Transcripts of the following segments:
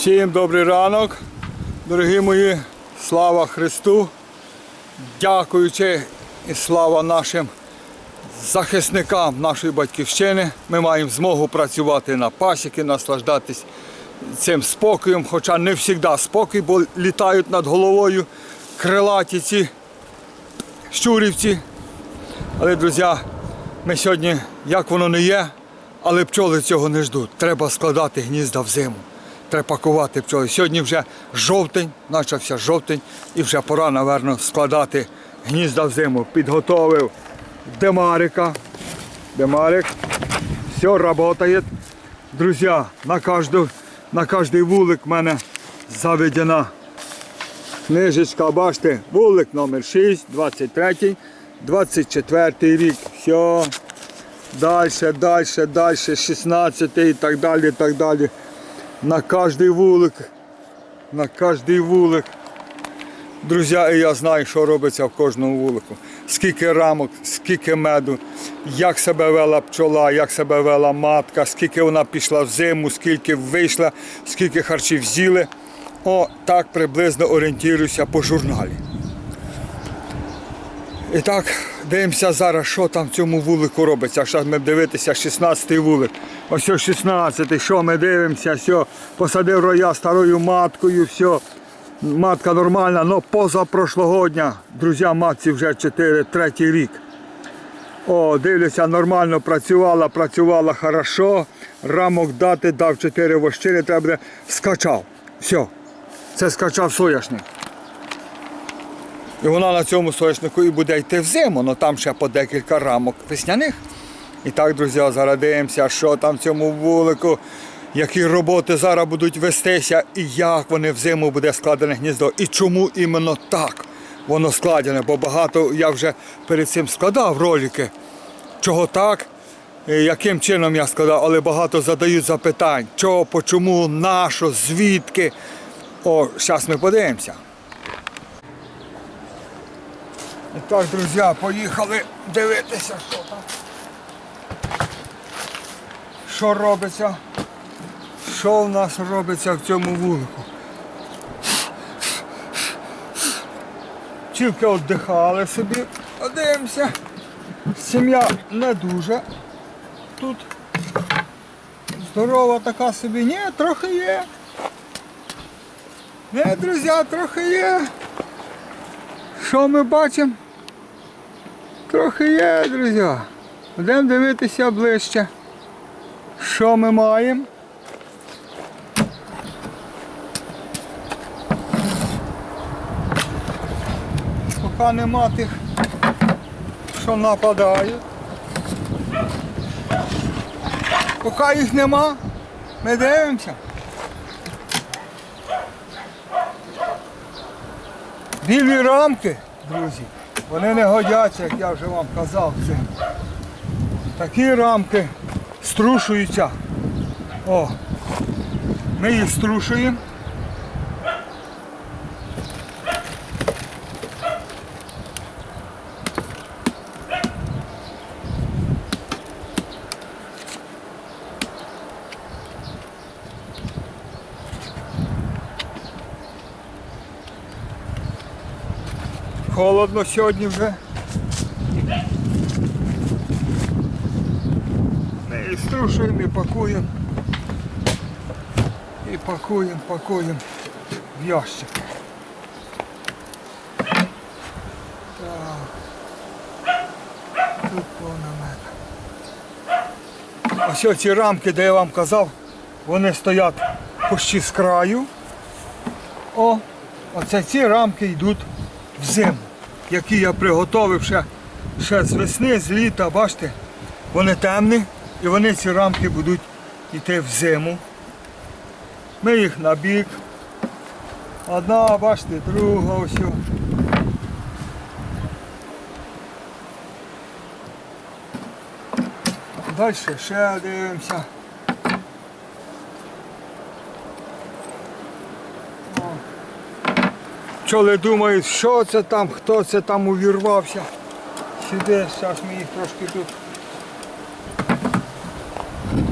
Всім добрий ранок, дорогі мої, слава Христу. Дякуючи і слава нашим захисникам нашої батьківщини. Ми маємо змогу працювати на пасіки, наслаждатись цим спокоєм, хоча не завжди спокій, бо літають над головою крилаті ці щурівці. Але, друзі, ми сьогодні, як воно не є, але пчоли цього не ждуть. Треба складати гнізда в зиму. Треба пакувати пчоли. Сьогодні вже жовтень, почався жовтень, і вже пора, напевно, складати гнізда в зиму. Підготовив демарика. Демарик. Все працює. Друзі, на кожну, на кожний вулик в мене заведена книжечка, бачите, вулик номер 6, 23, 24 рік. Все. Далі, далі, далі, 16 і так далі, і так далі. На кожний вулик. На кожний вулик. Друзі, і я знаю, що робиться в кожному вулику. Скільки рамок, скільки меду, як себе вела пчола, як себе вела матка, скільки вона пішла в зиму, скільки вийшла, скільки харчів з'їли. О, так приблизно орієнтуюся по журналі. І так, дивимося зараз, що там в цьому вулику робиться. Зараз ми дивитися 16-й вулик. Ось 16-й, що ми дивимося, все, посадив роя старою маткою, все. Матка нормальна, але позапрошлогодня, друзі, матці вже 4, третій рік. О, дивлюся, нормально працювала, працювала хорошо. Рамок дати, дав 4 вощини, треба буде скачав. Все. Це скачав соняшник. І вона на цьому соняшнику і буде йти в зиму, але там ще по декілька рамок весняних. І так, друзі, зараз дивимося, що там в цьому вулику, які роботи зараз будуть вестися, і як вони взиму буде складене гніздо, і чому іменно так воно складене. Бо багато я вже перед цим складав ролики, чого так, яким чином я складав, але багато задають запитань, чого, по чому, на що, звідки. О, зараз ми подивимося. І так, друзі, поїхали дивитися, що там. Що робиться? Що в нас робиться в цьому вулику? Тільки віддихали собі, подивимося. Сім'я не дуже. Тут здорова така собі. Ні, трохи є. Не, друзі, трохи є. Що ми бачимо? Трохи є, друзі. Будемо дивитися ближче. Що ми маємо? Поки нема тих, що нападають. Поки їх нема, ми дивимося. Білі рамки, друзі, вони не годяться, як я вже вам казав. Це. Такі рамки струшуються. О, ми їх струшуємо. Холодно сьогодні вже. І струшуємо і пакуємо. І пакуємо, пакуємо в ящик. Так. Тут повна мета. Ось ці рамки, де я вам казав, вони стоять почти з краю. О, оце ці рамки йдуть в зиму, які я приготовив ще, ще з весни, з літа, бачите, вони темні і вони ці рамки будуть йти в зиму. Ми їх на бік. Одна, бачите, друга ось. Далі ще дивимося. пчоли думають, що це там, хто це там увірвався. Сюди, зараз ми їх трошки тут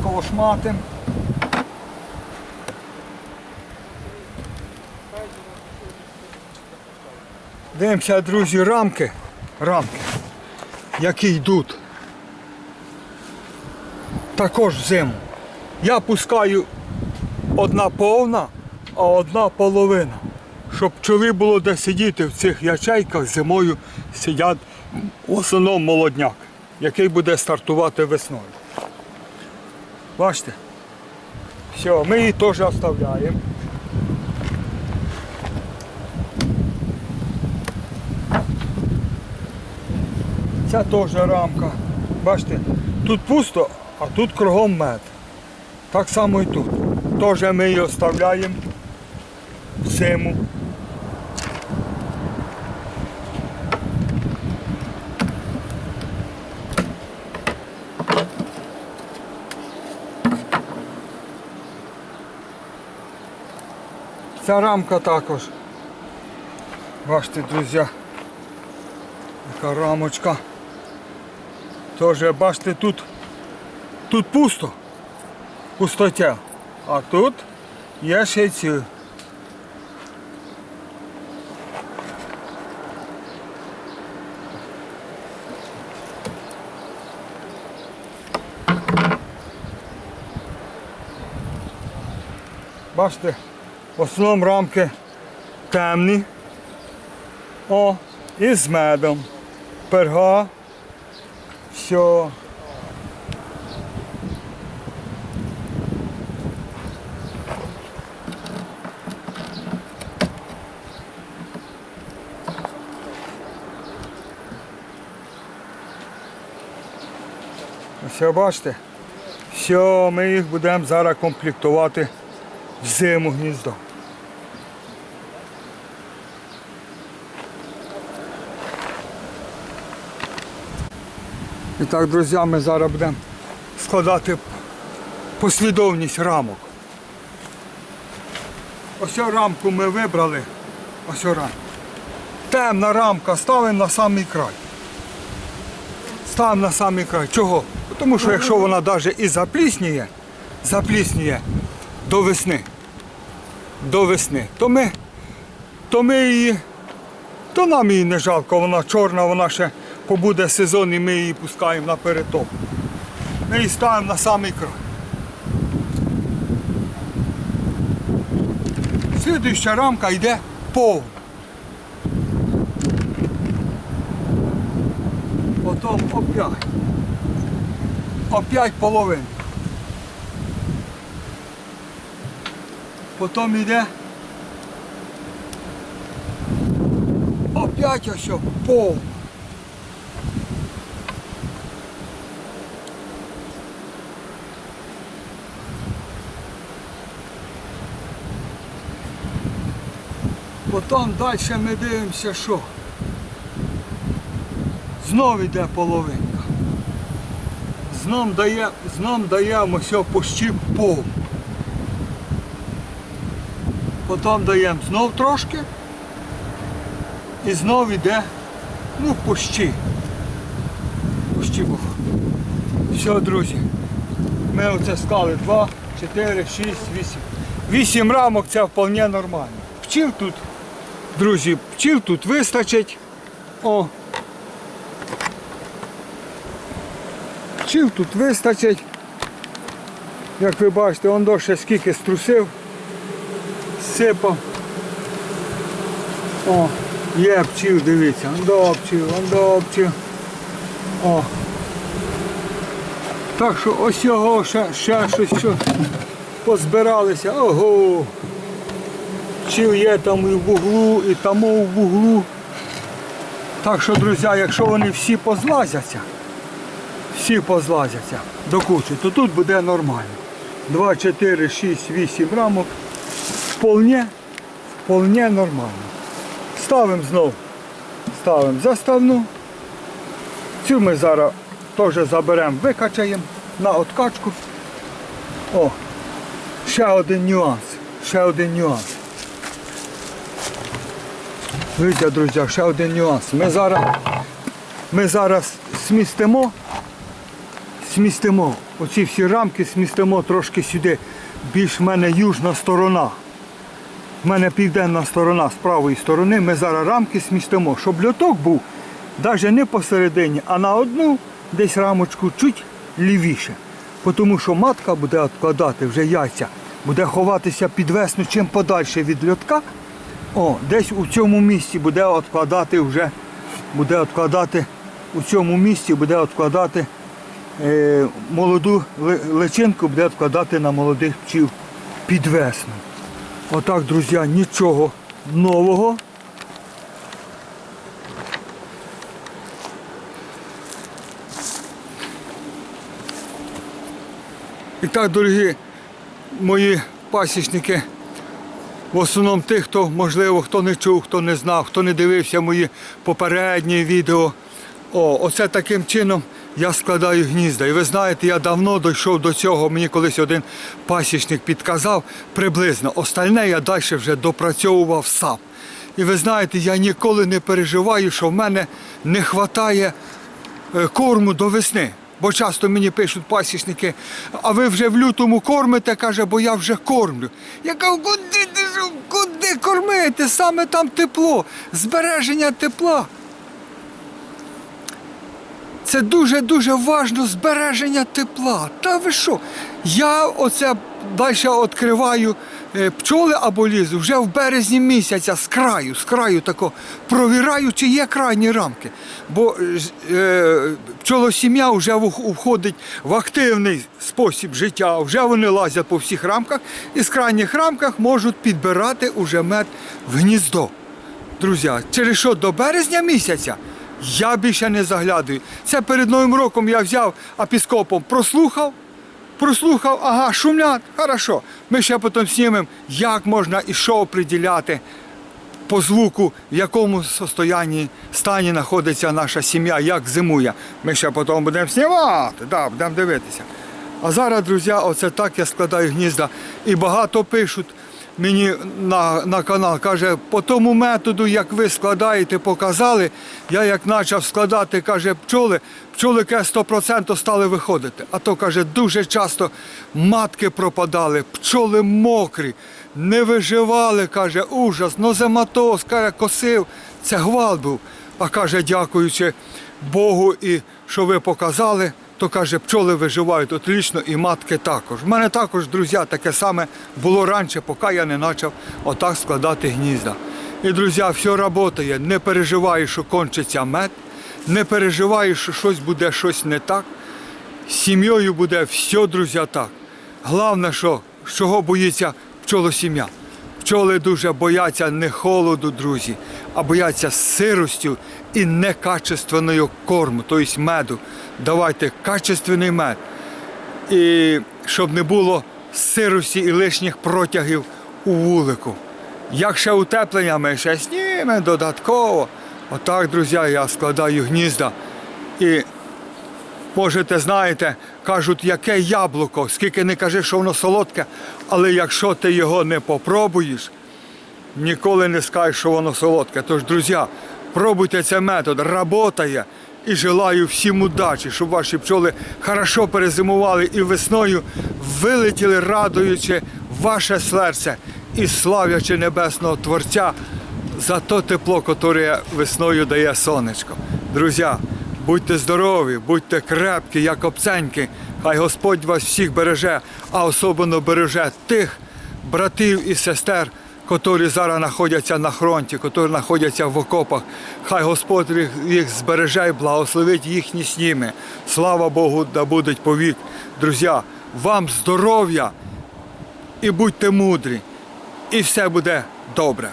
колошматим. Дивимося, друзі, рамки, рамки, які йдуть. Також в зиму. Я пускаю одна повна, а одна половина. Щоб пчоли було де сидіти в цих ячейках, зимою сидять в основному молодняк, який буде стартувати весною. Бачите? Все, ми її теж оставляємо. Ця теж рамка. Бачите, тут пусто, а тут кругом мед. Так само і тут. Теж ми її оставляємо в зиму. Ця рамка також. Бачите, друзі, яка рамочка. Тоже бачите, тут, тут пусто, пустотя. А тут є ще ці. Бачите, в основному рамки темні. О, і з медом. Перга. Все. Все, бачите? Все, ми їх будемо зараз комплектувати в зиму гніздо. І так, друзі, ми зараз будемо складати послідовність рамок. Ось рамку ми вибрали. Ось рамку. Темна рамка ставимо на самий край. Ставимо на самий край. Чого? Тому що якщо вона навіть і заплісніє, заплісніє до весни, до весни, то ми, то ми її, то нам її не жалко, вона чорна, вона ще побуде сезон і ми її пускаємо на перетоп. Ми її ставимо на самий край. Слідуюча рамка йде повна. Потім опять. Опять половина. Потім йде. Опять ось повна. Потім далі ми дивимося, що знов йде половинка. Знов дає, знов даємо все почти пол. Потім даємо знов трошки і знов йде, ну, почти. Почти пол. Все, друзі. Ми оце склали 2, 4, 6, 8. 8 рамок це вполне нормально. Пчів тут, друзі, пчів тут вистачить. О. Пчів тут вистачить. Як ви бачите, он до ще скільки струсив, сипав. О, є пчів, дивіться, он до пчів, он до пчів. О. Так що ось його ще, ще щось що позбиралися. Ого! Пчів є там і в углу, і там в углу. Так що, друзі, якщо вони всі позлазяться, всі позлазяться до кучі, то тут буде нормально. 2, 4, 6, 8 рамок. Вполне, вполне нормально. Ставимо знову. Ставимо заставну. Цю ми зараз теж заберемо, викачаємо на откачку. О, ще один нюанс. Ще один нюанс. Дивіться, друзі, ще один нюанс. Ми зараз, ми зараз смістимо, смістимо оці всі рамки, смістимо трошки сюди, більш в мене южна сторона. В мене південна сторона з правої сторони, ми зараз рамки смістимо, щоб льоток був навіть не посередині, а на одну десь рамочку чуть лівіше. Тому що матка буде відкладати вже яйця, буде ховатися під весну чим подальше від льотка. О, десь у цьому місці буде відкладати вже, буде відкладати, у цьому місці буде відкладати е, молоду личинку, буде відкладати на молодих пчіл під весну. Отак, друзі, нічого нового. І так, дорогі мої пасічники, в основному тих, хто, можливо, хто не чув, хто не знав, хто не дивився мої попередні відео. О, оце таким чином я складаю гнізда. І ви знаєте, я давно дійшов до цього. Мені колись один пасічник підказав приблизно. Остальне я далі вже допрацьовував сам. І ви знаєте, я ніколи не переживаю, що в мене не вистачає е, корму до весни. Бо часто мені пишуть пасічники, а ви вже в лютому кормите, каже, бо я вже кормлю. Я кажу, куди куди кормити? Саме там тепло, збереження тепла. Це дуже-дуже важно збереження тепла. Та ви що? Я оце далі відкриваю е, пчоли або лізу вже в березні місяця з краю, з краю тако провіраю, чи є крайні рамки. Бо е, е, пчолосім'я вже входить в активний спосіб життя, вже вони лазять по всіх рамках і з крайніх рамках можуть підбирати уже мед в гніздо. Друзі, через що до березня місяця я більше не заглядаю. Це перед Новим роком я взяв апіскопом, прослухав, прослухав, ага, шумлять, хорошо. Ми ще потім знімемо, як можна і що оприділяти по звуку, в якому состоянні стані знаходиться наша сім'я, як зимує. Ми ще потім будемо знімати, да, будемо дивитися. А зараз, друзі, оце так я складаю гнізда. І багато пишуть мені на, на канал, каже, по тому методу, як ви складаєте, показали, я як почав складати, каже, пчоли, пчоли каже, 100% стали виходити. А то каже, дуже часто матки пропадали, пчоли мокрі, не виживали, каже, ужас, нозематоз, каже, косив. Це гвалт був. А каже, дякуючи Богу і що ви показали, то каже, пчоли виживають отлично і матки також. У мене також, друзі, таке саме було раніше, поки я не почав отак складати гнізда. І, друзі, все працює. Не переживаю, що кончиться мед, не переживаю, що щось буде щось не так. З сім'єю буде все, друзі, так. Головне, що чого боїться пчолосім'я. Пчоли дуже бояться не холоду, друзі, а бояться сиростю і некачественного корму, тобто меду. Давайте качественний мед. І щоб не було сирості і лишніх протягів у вулику. Як ще утеплення, ми ще знімемо додатково. Отак, друзі, я складаю гнізда. І Можете, знаєте, кажуть, яке яблуко, скільки не кажи, що воно солодке, але якщо ти його не попробуєш, ніколи не скажеш, що воно солодке. Тож, друзі, пробуйте цей метод, работає. І желаю всім удачі, щоб ваші пчоли хорошо перезимували і весною вилетіли, радуючи ваше серце і славлячи небесного Творця за то тепло, яке весною дає сонечко. Друзі, Будьте здорові, будьте крепкі, як обценьки. Хай Господь вас всіх береже, а особливо береже тих братів і сестер, котрі зараз знаходяться на фронті, котрі знаходяться в окопах. Хай Господь їх збереже і благословить їхні сніми. Слава Богу, да будуть повік. Друзі, вам здоров'я і будьте мудрі, і все буде добре.